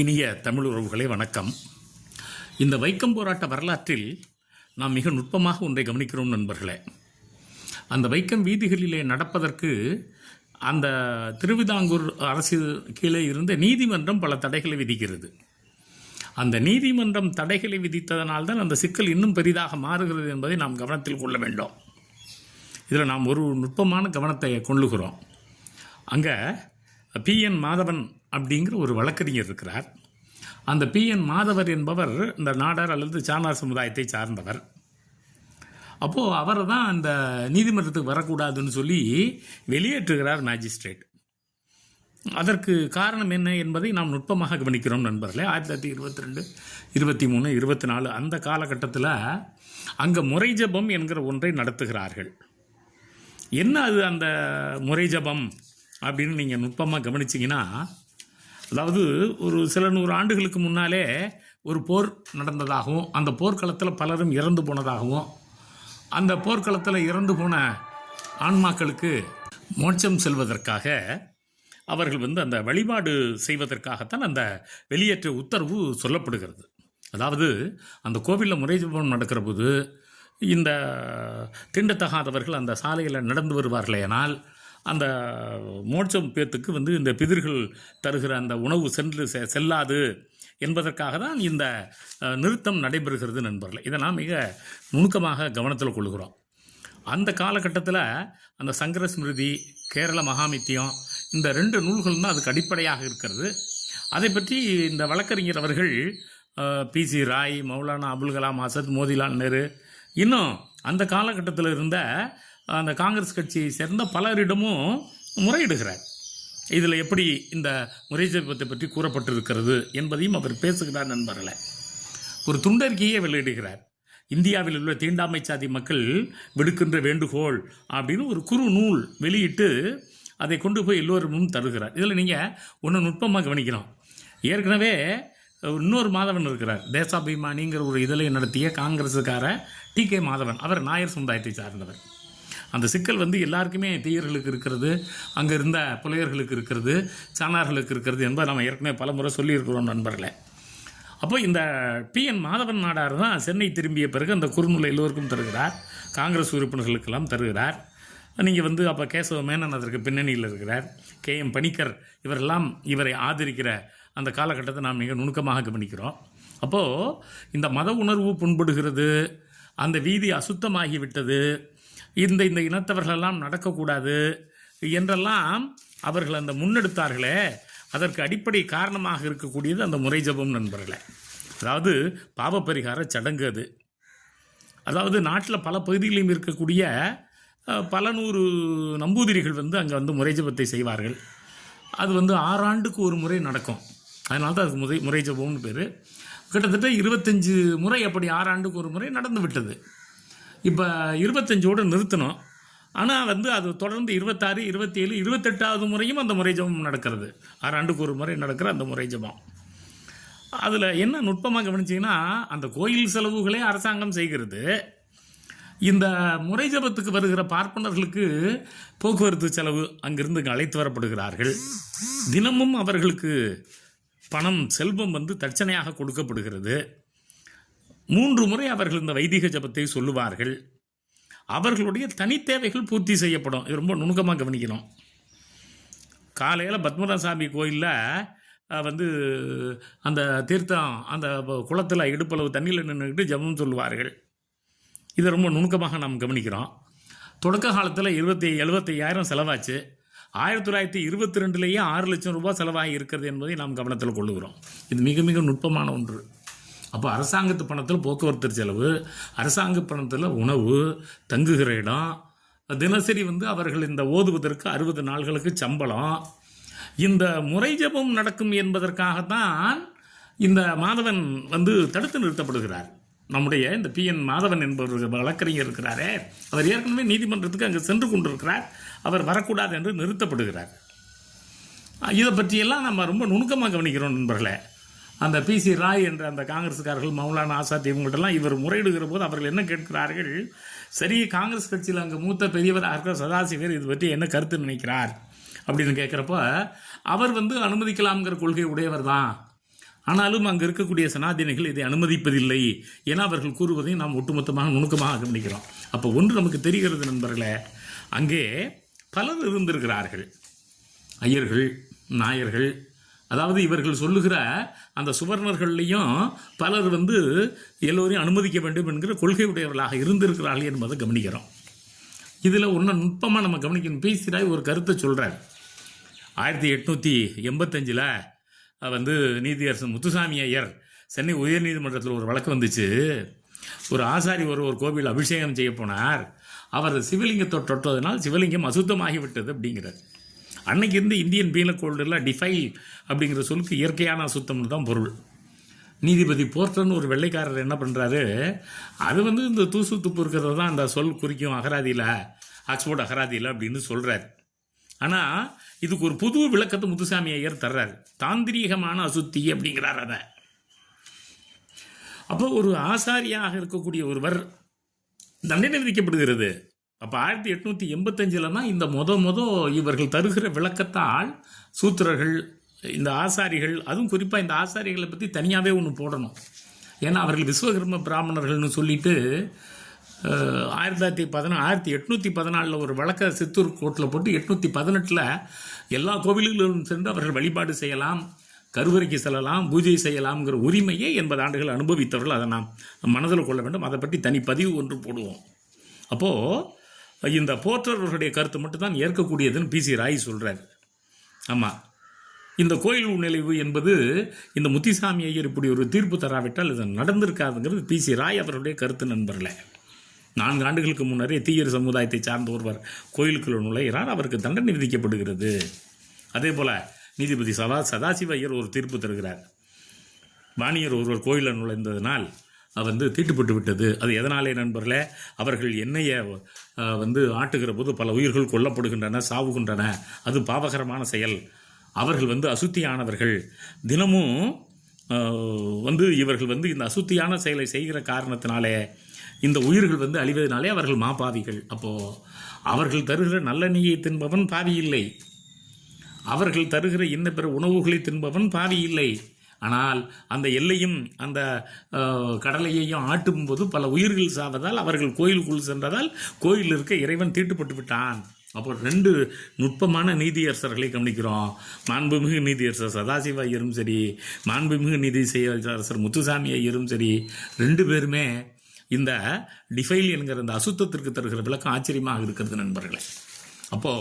இனிய தமிழ் உறவுகளே வணக்கம். இந்த வைக்கம் போராட்ட வரலாற்றில் நாம் மிக நுட்பமாக ஒன்றை கவனிக்கிறோம் நண்பர்களே. அந்த வைக்கம் வீதிகளிலே நடப்பதற்கு அந்த திருவிதாங்கூர் அரசு கீழே இருந்த நீதிமன்றம் பல தடைகளை விதிக்கிறது. அந்த நீதிமன்றம் தடைகளை விதித்ததனால் தான் அந்த சிக்கல் இன்னும் பெரிதாக மாறுகிறது என்பதை நாம் கவனத்தில் கொள்ள வேண்டும். இதில் நாம் ஒரு நுட்பமான கவனத்தை கொள்ளுகிறோம். அங்கே பிஎன் மாதவன் அப்படிங்கிற ஒரு வழக்கறிஞர் இருக்கிறார். அந்த பிஎன் மாதவர் என்பவர் இந்த நாடார் அல்லது சானார் சமுதாயத்தை சார்ந்தவர். அப்போது அவரை தான் அந்த நீதிமன்றத்துக்கு வரக்கூடாதுன்னு சொல்லி வெளியேற்றுகிறார் மேஜிஸ்ட்ரேட் அதற்கு காரணம் என்ன என்பதை நாம் நுட்பமாக கவனிக்கிறோம் நண்பர்களே. ஆயிரத்தி தொள்ளாயிரத்தி இருபத்தி ரெண்டு இருபத்தி மூணு இருபத்தி நாலு அந்த காலகட்டத்தில் அங்கே முறை ஜபம் என்கிற ஒன்றை நடத்துகிறார்கள். என்ன அது அந்த முறை ஜபம் அப்படின்னு நீங்கள் நுட்பமாக கவனிச்சிங்கன்னா அதாவது ஒரு சில நூறு ஆண்டுகளுக்கு முன்னாலே ஒரு போர் நடந்ததாகவும் அந்த போர்க்களத்தில் பலரும் இறந்து போனதாகவும் அந்த போர்க்களத்தில் இறந்து போன ஆன்மாக்களுக்கு மோட்சம் செல்வதற்காக அவர்கள் வந்து அந்த வழிபாடு செய்வதற்காகத்தான் அந்த வெளியேற்ற உத்தரவு சொல்லப்படுகிறது. அதாவது அந்த கோவிலில் முறை நடக்கிற போது இந்த திண்டத்தகாதவர்கள் அந்த சாலையில் நடந்து வருவார்களேனால் அந்த மோட்சம் பேத்துக்கு வந்து இந்த பிதிர்கள் தருகிற அந்த உணவு சென்று செ- செல்லாது என்பதற்காக தான் இந்த நிறுத்தம் நடைபெறுகிறது நண்பர்களே. இதை நாம் மிக நுணுக்கமாக கவனத்தில் கொள்கிறோம் அந்த காலகட்டத்தில் அந்த சங்கர ஸ்மிருதி கேரள மகாமித்தியம் இந்த ரெண்டு நூல்கள் தான் அதுக்கு அடிப்படையாக இருக்கிறது. அதை பற்றி இந்த வழக்கறிஞர் அவர்கள் பி. சி. ராய் மௌலானா அபுல் கலாம் ஆசாத் மோதிலால் நேரு இன்னும் அந்த காலகட்டத்தில் இருந்த அந்த காங்கிரஸ் கட்சியை சேர்ந்த பலரிடமும் முறையிடுகிறார். இதில் எப்படி இந்த முறை ஜெபத்தை பற்றி கூறப்பட்டிருக்கிறது என்பதையும் அவர் பேசுகிறார் நண்பர்களே. ஒரு துண்டறிக்கையை வெளியிடுகிறார். இந்தியாவில் உள்ள தீண்டாமை சாதி மக்கள் விடுக்கின்ற வேண்டுகோள் அப்படின்னு ஒரு குறு நூல் வெளியிட்டு அதை கொண்டு போய் எல்லோரும் தருகிறார். இதில் நீங்கள் ஒன்று நுட்பமாக கவனிக்கிறோம் ஏற்கனவே இன்னொரு மாதவன் இருக்கிறார். தேசாபிமானிங்கிற ஒரு இதழை நடத்திய காங்கிரஸுக்கார டி கே மாதவன். அவர் நாயர் சமுதாயத்தை சார்ந்தவர். அந்த சிக்கல் வந்து எல்லாருக்குமே தீயர்களுக்கு இருக்கிறது அங்கே இருந்த புலையர்களுக்கு இருக்கிறது சாணார்களுக்கு இருக்கிறது என்பதை நம்ம ஏற்கனவே பல முறை சொல்லியிருக்கிறோம் நண்பர்களே. அப்போ இந்த பிஎன் மாதவன் நாடார் தான் சென்னை திரும்பிய பிறகு அந்த குறுநூலை எல்லோருக்கும் தருகிறார். காங்கிரஸ் உறுப்பினர்களுக்கெல்லாம் தருகிறார். நீங்கள் வந்து அப்போ கேசவ மேனன் அதற்கு பின்னணியில் இருக்கிறார். கே எம் பணிக்கர் இவரெல்லாம் இவரை ஆதரிக்கிற அந்த காலகட்டத்தை நாம் மிக நுணுக்கமாக கவனிக்கிறோம். அப்போது இந்த மத உணர்வு புண்படுகிறது அந்த வீதி அசுத்தமாகிவிட்டது இந்த இந்த இனத்தவர்களெல்லாம் நடக்கக்கூடாது என்றெல்லாம் அவர்கள் அந்த முன்னெடுத்தார்களே. அதற்கு அடிப்படை காரணமாக இருக்கக்கூடியது அந்த முறை ஜபம் நண்பர்களே. அதாவது பாவப்பரிகார சடங்கு அது. அதாவது நாட்டில் பல பகுதிகளிலும் இருக்கக்கூடிய பல நூறு நம்பூதிரிகள் வந்து அங்கே வந்து முறை ஜபத்தை செய்வார்கள். அது வந்து ஆறாண்டுக்கு ஒரு முறை நடக்கும். அதனால தான் அதுக்கு முறை முறை ஜபம்னு பேர். கிட்டத்தட்ட இருபத்தஞ்சு முறை அப்படி ஆறாண்டுக்கு ஒரு முறை நடந்து விட்டது. இப்போ இருபத்தஞ்சோடு நிறுத்தணும். ஆனால் வந்து அது தொடர்ந்து இருபத்தாறு இருபத்தேழு இருபத்தெட்டாவது முறையும் அந்த முறை ஜபம் நடக்கிறது. ஆறாண்டுக்கு ஒரு முறை நடக்கிற அந்த முறை ஜபம். அதில் என்ன நுட்பமாக கவனிச்சிங்கன்னா அந்த கோயில் செலவுகளே அரசாங்கம் செய்கிறது. இந்த முறை ஜபத்துக்கு வருகிற பார்ப்பனர்களுக்கு போக்குவரத்து செலவு அங்கிருந்து அழைத்து வரப்படுகிறார்கள். தினமும் அவர்களுக்கு பணம் செல்வம் வந்து தட்சணையாக கொடுக்கப்படுகிறது. மூன்று முறை அவர்கள் இந்த வைதிக ஜபத்தை சொல்லுவார்கள். அவர்களுடைய தனித்தேவைகள் பூர்த்தி செய்யப்படும். இது ரொம்ப நுணுக்கமாக கவனிக்கணும். காலையில் பத்மநாசாமி கோயிலில் வந்து அந்த தீர்த்தம் அந்த குளத்தில் இடுப்பளவு தண்ணியில் நின்றுக்கிட்டு ஜெபம் சொல்லுவார்கள். இதை ரொம்ப நுணுக்கமாக நாம் கவனிக்கிறோம். தொடக்க காலத்தில் இருபத்தி எழுபத்தையாயிரம் செலவாச்சு. ஆயிரத்தி தொள்ளாயிரத்தி இருபத்தி ரெண்டுலேயே ஆறு லட்சம் ரூபாய் செலவாகி இருக்கிறது என்பதை நாம் கவனத்தில் கொள்ளுகிறோம். இது மிக மிக நுட்பமான ஒன்று. அப்போ அரசாங்கத்து பணத்தில் போக்குவரத்து செலவு அரசாங்க பணத்தில் உணவு தங்குகிற இடம். தினசரி வந்து அவர்கள் இந்த ஓதுவதற்கு அறுபது நாள்களுக்கு சம்பளம். இந்த முறை ஜெபம் நடக்கும் என்பதற்காகத்தான் இந்த மாதவன் வந்து தடுத்து நிறுத்தப்படுகிறார். நம்முடைய இந்த பிஎன் மாதவன் என்பவர் வழக்கறிஞர் இருக்கிறாரே. அவர் ஏற்கனவே நீதிமன்றத்துக்கு அங்கே சென்று கொண்டிருக்கிறார். அவர் வரக்கூடாது என்று நிறுத்தப்படுகிறார். இதை பற்றியெல்லாம் நம்ம ரொம்ப நுணுக்கமாக கவனிக்கிறோம் நண்பர்களே. அந்த பி சி ராய் என்ற அந்த காங்கிரஸ்காரர்கள் மௌலானா ஆசாத் இவங்கள்ட்டெல்லாம் இவர் முறையிடுகிற போது அவர்கள் என்ன கேட்கிறார்கள்? சரி காங்கிரஸ் கட்சியில் அங்கே மூத்த பெரியவராக இருக்கிற சதாசிவர் இது பற்றி என்ன கருத்து நினைக்கிறார்? அப்படின்னு கேட்குறப்ப அவர் வந்து அனுமதிக்கலாம்ங்கிற கொள்கை உடையவர் தான். ஆனாலும் அங்கே இருக்கக்கூடிய சனாதினிகள் இதை அனுமதிப்பதில்லை என அவர்கள் கூறுவதை நாம் ஒட்டுமொத்தமாக நுணுக்கமாக கவனிக்கிறோம். அப்போ ஒன்று நமக்கு தெரிகிறது நண்பர்களே அங்கே பலர் இருந்திருக்கிறார்கள். ஐயர்கள் நாயர்கள் அதாவது இவர்கள் சொல்லுகிற அந்த சுவர்ணர்கள்லையும் பலர் வந்து எல்லோரையும் அனுமதிக்க வேண்டும் என்கிற கொள்கை உடையவர்களாக இருந்திருக்கிறார்கள் என்பதை கவனிக்கிறோம். இதில் ஒன்று நுட்பமாக நம்ம கவனிக்கணும். பேசுகிறாய் ஒரு கருத்தை சொல்கிறார் ஆயிரத்தி எட்நூற்றி எண்பத்தஞ்சில் வந்து நீதியரசன் முத்துசாமி ஐயர் சென்னை உயர்நீதிமன்றத்தில் ஒரு வழக்கு வந்துச்சு. ஒரு ஆசாரி ஒரு ஒரு கோவில் அபிஷேகம் செய்ய போனார். அவர் சிவலிங்கத்தை தொட்டதனால் சிவலிங்கம் அசுத்தமாகிவிட்டது அப்படிங்கிறார். அன்னைக்கு இருந்து இந்தியன் பீனல் கோல்டில் டிஃபை அப்படிங்கிற சொல்லுக்கு இயற்கையான அசுத்தம்னு தான் பொருள். நீதிபதி போர்ட்டர்னு ஒரு வெள்ளைக்காரர் என்ன பண்ணுறாரு அது வந்து இந்த தூசு துப்பு இருக்கிறது தான் அந்த சொல் குறிக்கும். அகராதியில் ஆக்ஸ்போர்ட் அகராதியில் அப்படின்னு சொல்கிறாரு ஆனால் இதுக்கு ஒரு புது விளக்கத்தை முத்துசாமி ஐயர் தர்றாரு. தாந்திரீகமான அசுத்தி அப்படிங்கிறார் அதை. அப்போ ஒரு ஆசாரியாக இருக்கக்கூடிய ஒருவர் தண்டனை விதிக்கப்படுகிறது. அப்போ ஆயிரத்தி எட்நூற்றி எண்பத்தஞ்சில் தான் இந்த முத முத இவர்கள் தருகிற விளக்கத்தால் சூத்திரர்கள் இந்த ஆசாரிகள் அதுவும் குறிப்பாக இந்த ஆசாரிகளை பற்றி தனியாகவே ஒன்று போடணும். ஏன்னா அவர்கள் விஸ்வகர்ம பிராமணர்கள்னு சொல்லிட்டு ஆயிரத்தி தொள்ளாயிரத்தி பதினா ஆயிரத்தி எட்நூற்றி பதினாலில் ஒரு வழக்க சித்தூர் கோர்ட்டில் போட்டு எட்நூற்றி பதினெட்டில் எல்லா கோவில்களிலும் சென்று அவர்கள் வழிபாடு செய்யலாம் கருவறைக்கு செல்லலாம் பூஜை செய்யலாம்ங்கிற உரிமையை எண்பது ஆண்டுகள் அனுபவித்தவர்கள். அதை நாம் மனதில் கொள்ள வேண்டும். அதை பற்றி தனி பதிவு ஒன்று போடுவோம். அப்போது இந்த போற்றவர்களுடைய கருத்து மட்டும்தான் ஏற்கக்கூடியதுன்னு பி சி ராய் சொல்கிறார் ஆமாம் இந்த கோயில் உள்நிலைவு என்பது இந்த முத்திசாமி ஐயர் இப்படி ஒரு தீர்ப்பு தராவிட்டால் இது நடந்திருக்காதுங்கிறது பி சி ராய் அவருடைய கருத்து நண்பர்களே. நான்கு ஆண்டுகளுக்கு முன்னரே தீயர் சமுதாயத்தை சார்ந்த ஒருவர் கோயிலுக்குள்ள நுழைகிறார் அவருக்கு தண்டனை விதிக்கப்படுகிறது. அதே போல் நீதிபதி சதா சதாசிவ ஐயர் ஒரு தீர்ப்பு தருகிறார். வாணியர் ஒருவர் கோயிலில் நுழைந்ததினால் வந்து தீட்டுப்பட்டு விட்டது. அது எதனாலே நண்பர்களே? அவர்கள் எண்ணெயை வந்து ஆட்டுகிற போது பல உயிர்கள் கொல்லப்படுகின்றன சாவுகின்றன. அது பாவகரமான செயல். அவர்கள் வந்து அசுத்தியானவர்கள். தினமும் வந்து இவர்கள் வந்து இந்த அசுத்தியான செயலை செய்கிற காரணத்தினாலே இந்த உயிர்கள் வந்து அழிவதனாலே அவர்கள் மாபாவிகள். அப்போது அவர்கள் தருகிற நல்லெண்ணெயை தின்பவன் பாவி இல்லை அவர்கள் தருகிற இன்ன பிற உணவுகளை தின்பவன் பாவி இல்லை ஆனால் அந்த எல்லையும் அந்த கடலையையும் ஆட்டும் போது பல உயிர்கள் சாவதால் அவர்கள் கோயிலுக்குள் சென்றதால் கோயில் இருக்க இறைவன் தீட்டுப்பட்டு விட்டான். அப்போ ரெண்டு நுட்பமான நீதியரசர்களை கவனிக்கிறோம். மாண்புமிகு நீதியரசர் சதாசிவ ஐயரும் சரி மாண்புமிகு நீதி அரசர் முத்துசாமி ஐயரும் சரி ரெண்டு பேருமே இந்த டிஃபைல் என்கிற இந்த அசுத்தத்திற்கு தருகிற விளக்கம் ஆச்சரியமாக இருக்கிறது நண்பர்களே. அப்போ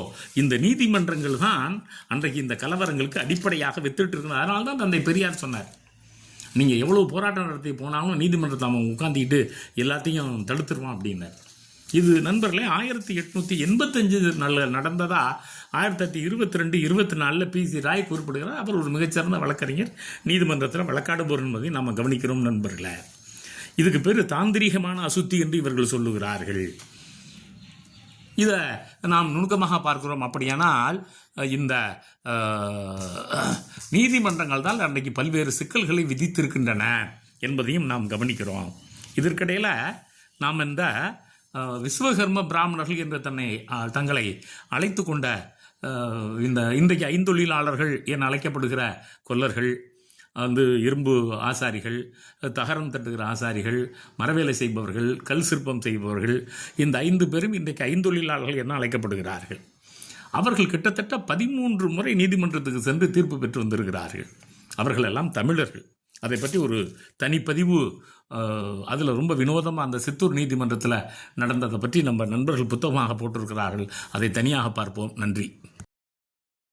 இந்த நீதிமன்றங்கள் தான் அன்றைக்கு இந்த கலவரங்களுக்கு அடிப்படையாக வித்துட்டு இருக்கணும் அதனால தான் தந்தை பெரியார் சொன்னார். நீங்கள் எவ்வளோ போராட்டம் நடத்தி போனாலும் நீதிமன்றத்தை அவன் உட்காந்துக்கிட்டு எல்லாத்தையும் தடுத்துருவான் அப்படின்னார். இது நண்பர்களே ஆயிரத்தி எட்நூற்றி எண்பத்தஞ்சு நல்ல நடந்ததா ஆயிரத்தி தொள்ளாயிரத்தி இருபத்தி ரெண்டு இருபத்தி நாலில் பி சி ராய் குறிப்பிடுகிறார். அவர் ஒரு மிகச்சிறந்த வழக்கறிஞர். நீதிமன்றத்தில் வழக்காடுபவர் என்பதை நாம் கவனிக்கிறோம் நண்பர்களே. இதுக்கு பேர் தாந்திரிகமான அசுத்தி என்று இவர்கள் சொல்லுகிறார்கள். இதை நாம் நுணுக்கமாக பார்க்கிறோம் அப்படியானால் இந்த நீதிமன்றங்கள் தான் அன்றைக்கு பல்வேறு சிக்கல்களை விதித்திருக்கின்றன என்பதையும் நாம் கவனிக்கிறோம். இதற்கிடையில் நாம் இந்த விஸ்வகர்ம பிராமணர்கள் என்ற தன்னை தங்களை அழைத்து கொண்ட இந்த இன்றைக்கு ஐந்தொழிலாளர்கள் என அழைக்கப்படுகிற கொல்லர்கள் வந்து இரும்பு ஆசாரிகள் தகரம் தட்டுகிற ஆசாரிகள் மரவேலை செய்பவர்கள் கல் சிற்பம் செய்பவர்கள் இந்த ஐந்து பேரும் இன்றைக்கு ஐந்தொழிலாளர்கள் என அழைக்கப்படுகிறார்கள். அவர்கள் கிட்டத்தட்ட பதிமூன்று முறை நீதிமன்றத்துக்கு சென்று தீர்ப்பு பெற்று வந்திருக்கிறார்கள். அவர்கள் எல்லாம் தமிழர்கள். அதை பற்றி ஒரு தனிப்பதிவு அதில் ரொம்ப வினோதமாக அந்த சித்தூர் நீதிமன்றத்தில் நடந்ததை பற்றி நம்ம நண்பர்கள் புத்தகமாக போட்டிருக்கிறார்கள். அதை தனியாக பார்ப்போம். நன்றி.